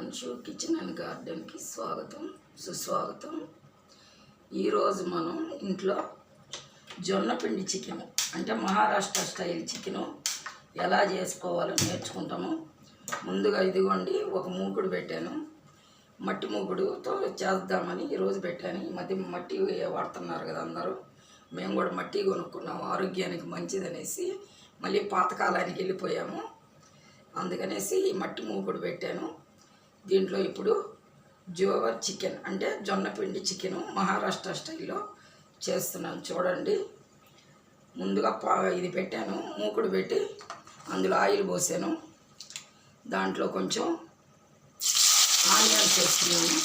Anshu kitchen and గార్డెన్కి స్వాగతం సుస్వాగతం. ఈరోజు మనం ఇంట్లో జొన్న పిండి చికెన్ అంటే మహారాష్ట్ర స్టైల్ చికెను ఎలా చేసుకోవాలో నేర్చుకుంటాము. ముందుగా ఇదిగోండి ఒక మూకుడు పెట్టాను. మట్టి మూకుడుతో చేద్దామని ఈరోజు పెట్టాను. ఈ మధ్య మట్టి వాడుతున్నారు కదా అందరూ. మేము కూడా మట్టి కొనుక్కున్నాము ఆరోగ్యానికి మంచిదనేసి మళ్ళీ పాతకాలానికి వెళ్ళిపోయాము. అందుకనేసి ఈ మట్టి మూకుడు పెట్టాను. దీంట్లో ఇప్పుడు జోవర్ చికెన్ అంటే జొన్న పిండి చికెను మహారాష్ట్ర స్టైల్లో చేస్తున్నాను. చూడండి. ముందుగా పా ఇది పెట్టాను. మూకుడు పెట్టి అందులో ఆయిల్ పోసాను. దాంట్లో కొంచెం ఆనియన్స్ వేస్తున్నాను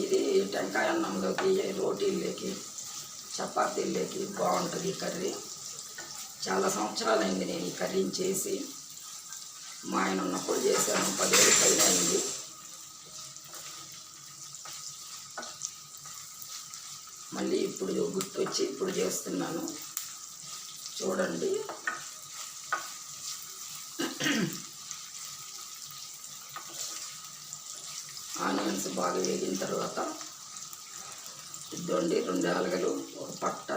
ఇది టెంకాయ అన్నంలోకి రోటీల్లోకి చపాతీల్లోకి బాగుంటుంది ఈ కర్రీ. చాలా సంవత్సరాలైంది నేను ఈ కర్రీని చేసి. మా ఆయన ఉన్నప్పుడు చేశాను పదివేలు పైన అయింది. మళ్ళీ ఇప్పుడు గుర్తొచ్చి ఇప్పుడు చేస్తున్నాను. చూడండి. ఆనియన్స్ బాగా వేగిన తర్వాత ఇద్దండి రెండు ఆలగలు ఒక పట్ట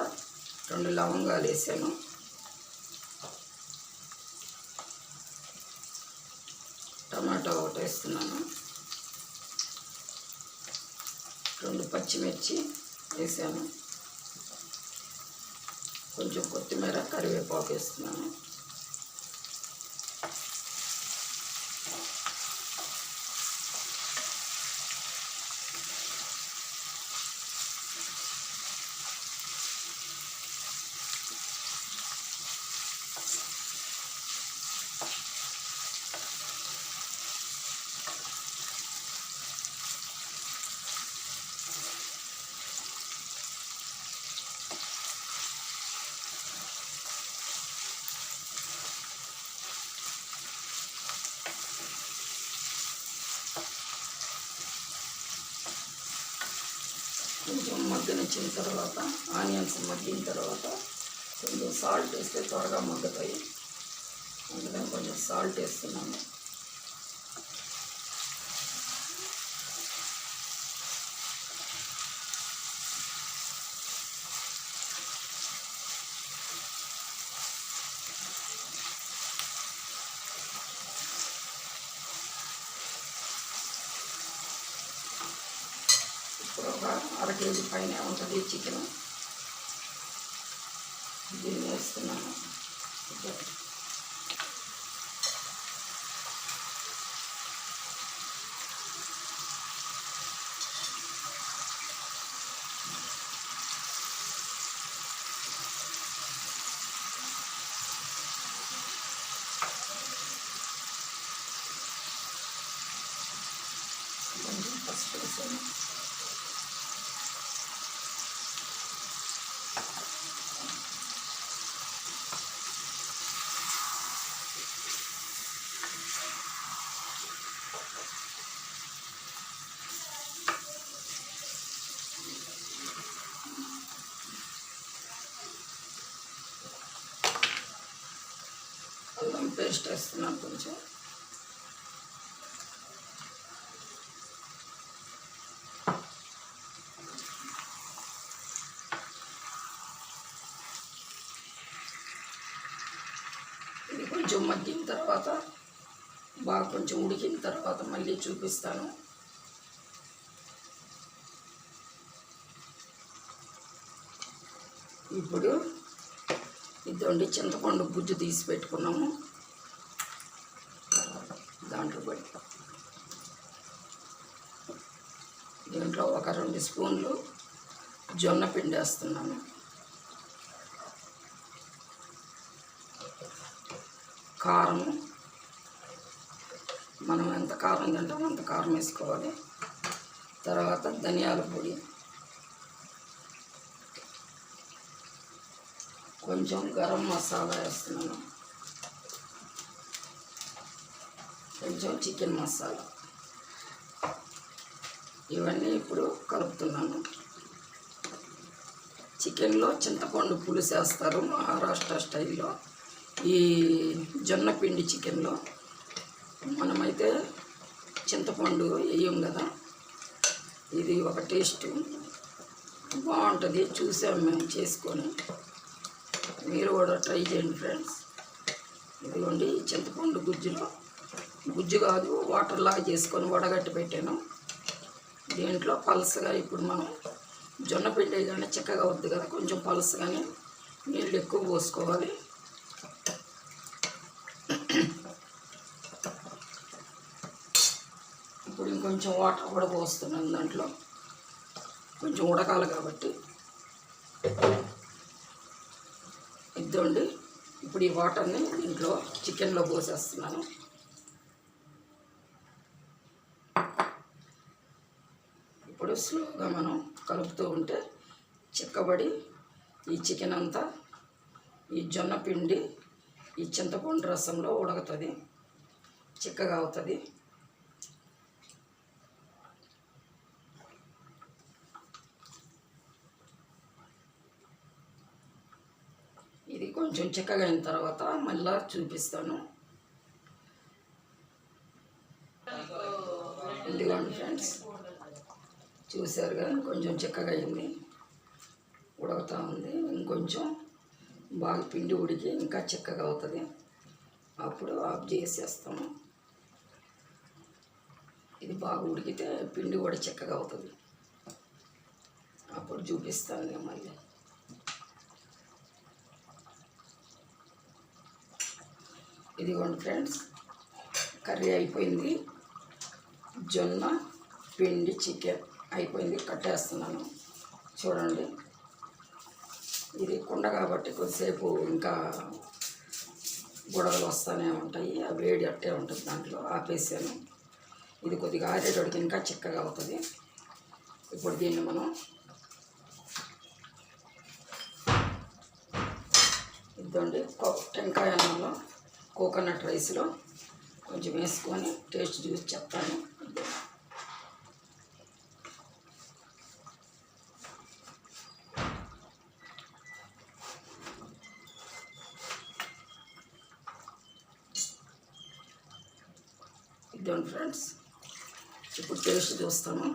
రెండు లవంగాలు వేసాను. టమాటో ఒకటి వేస్తున్నాను. రెండు పచ్చిమిర్చి వేసాను. కొంచెం కొత్తిమీర కరివేపాకు వేస్తున్నాను. కొంచెం తర్వాత ఆనియన్స్ మగ్గిన తర్వాత కొంచెం సాల్ట్ వేస్తే త్వరగా మగ్గుతాయి. అందుకని కొంచెం సాల్ట్ వేస్తున్నాము ఇప్పుడు ఒక అర కేజీ పైన ఉంటుంది చికెన్ దీన్ని వేస్తున్నాను కొంచెం పసుపు వేసాను చేస్తున్నాను కొంచెం. ఇది కొంచెం మగ్గిన తర్వాత బాగా కొంచెం ఉడికిన తర్వాత మళ్ళీ చూపిస్తాను. ఇప్పుడు ఇదండి చింతపండు గుజ్జు తీసి పెట్టుకున్నాము. దాంట్లో దీంట్లో ఒక రెండు స్పూన్లు జొన్న పిండి వేస్తున్నాను. కారం మనం ఎంత కారం తింటామో అంత కారం వేసుకోవాలి. తర్వాత ధనియాల పొడి. కొంచెం గరం మసాలా వేస్తున్నాను. కొంచెం చికెన్ మసాలా. ఇవన్నీ ఇప్పుడు కలుపుతున్నాను. చికెన్లో చింతపండు పులుసు వేస్తారు మహారాష్ట్ర స్టైల్లో. ఈ జొన్న పిండి చికెన్లో మనమైతే చింతపండు వేయం కదా. ఇది ఒక టేస్ట్. బాగుంటుంది. చూసాం మేము చేసుకొని. మీరు కూడా ట్రై చేయండి ఫ్రెండ్స్. ఇదిగోండి చింతపండు గుజ్జులో గుజ్జు కాదు వాటర్ లాగా చేసుకొని వడగట్టి పెట్టాను. దీంట్లో పలసగా ఇప్పుడు మనం జొన్న పిండి కానీ చిక్కగా వద్దు కదా కొంచెం పలసగానే నీళ్ళు ఎక్కువ పోసుకోవాలి. ఇప్పుడు ఇంకొంచెం వాటర్ కూడా పోస్తున్నాను దాంట్లో. కొంచెం ఉడకాలి కాబట్టి. ఇద్దండి. ఇప్పుడు ఈ వాటర్ని ఇంట్లో చికెన్లో పోసేస్తున్నాను. ఇప్పుడు స్లోగా మనం కలుపుతూ ఉంటే చిక్కబడి ఈ చికెన్ అంతా ఈ జొన్న పిండి ఈ చింతపండు రసంలో ఉడకుతుంది చిక్కగా అవుతుంది. ఇది కొంచెం చిక్కగా అయిన తర్వాత మళ్ళా చూపిస్తాను. ఇదిగోండి ఫ్రెండ్స్. చూశారు కదా కొంచెం చిక్కగా అయింది. ఉడకతా ఉంది. ఇంకొంచెం బాగా పిండి ఉడికి ఇంకా చిక్కగా అవుతుంది. అప్పుడు ఆఫ్ చేసేస్తాము. ఇది బాగా ఉడికితే పిండి కూడా చిక్కగా అవుతుంది. అప్పుడు చూపిస్తాను నేను మళ్ళీ. ఇదిగోండి ఫ్రెండ్స్ కర్రీ అయిపోయింది. జొన్న పిండి చికెన్. అయిపోయింది కట్టేస్తున్నాను. చూడండి. ఇది కుండ కాబట్టి కొద్దిసేపు ఇంకా బుడగలు వస్తూనే ఉంటాయి. ఆ వేడి అట్టే ఉంటుంది దాంట్లో ఆపేసాను. ఇది కొద్దిగా ఆరేటోడికి ఇంకా చిక్కగా అవుతుంది. ఇప్పుడు దీన్ని మనం ఇద్దండి. కో- టెంకాయ అన్నంలో కోకోనట్ రైస్లో కొంచెం వేసుకొని టేస్ట్ చూసి చెప్తాను. ఇద్దో. ఫ్రెండ్స్ ఇప్పుడు టేస్ట్ చూస్తాను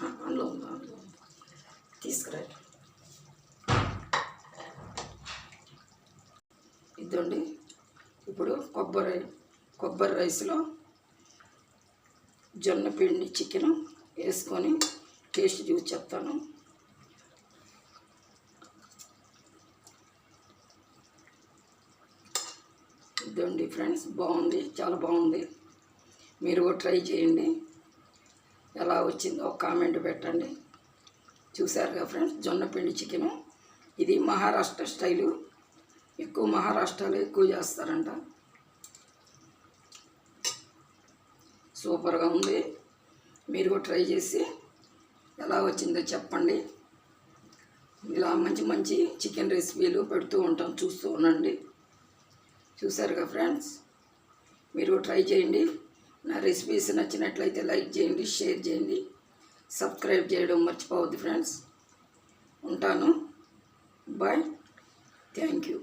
అందులో ఉంది అందులో ఉంది. తీసుకురా ఇదండి ఇప్పుడు కొబ్బరి కొబ్బరి రైస్లో జొన్న పిండి చికెన్ వేసుకొని టేస్ట్ చూసి చెప్తాను ఇదండి ఫ్రెండ్స్. బాగుంది. చాలా బాగుంది. మీరు ట్రై చేయండి. ఎలా వచ్చిందో ఒక కామెంట్ పెట్టండి. చూశారుగా ఫ్రెండ్స్ జొన్న పిండి చికెను. ఇది మహారాష్ట్ర స్టైలు. ఎక్కువ మహారాష్ట్రలో ఎక్కువ చేస్తారంట. సూపర్గా ఉంది. మీరు కూడా ట్రై చేసి ఎలా వచ్చిందో చెప్పండి. ఇలా మంచి మంచి చికెన్ రెసిపీలు పెడుతూ ఉంటాం. చూస్తూ ఉండండి. చూసారుగా ఫ్రెండ్స్? మీరు ట్రై చేయండి. నా రెసిపీస్ నచ్చినట్లయితే లైక్ చేయండి షేర్ చేయండి. సబ్స్క్రైబ్ చేయడం మర్చిపోవద్దు ఫ్రెండ్స్. ఉంటాను. బాయ్. Thank you.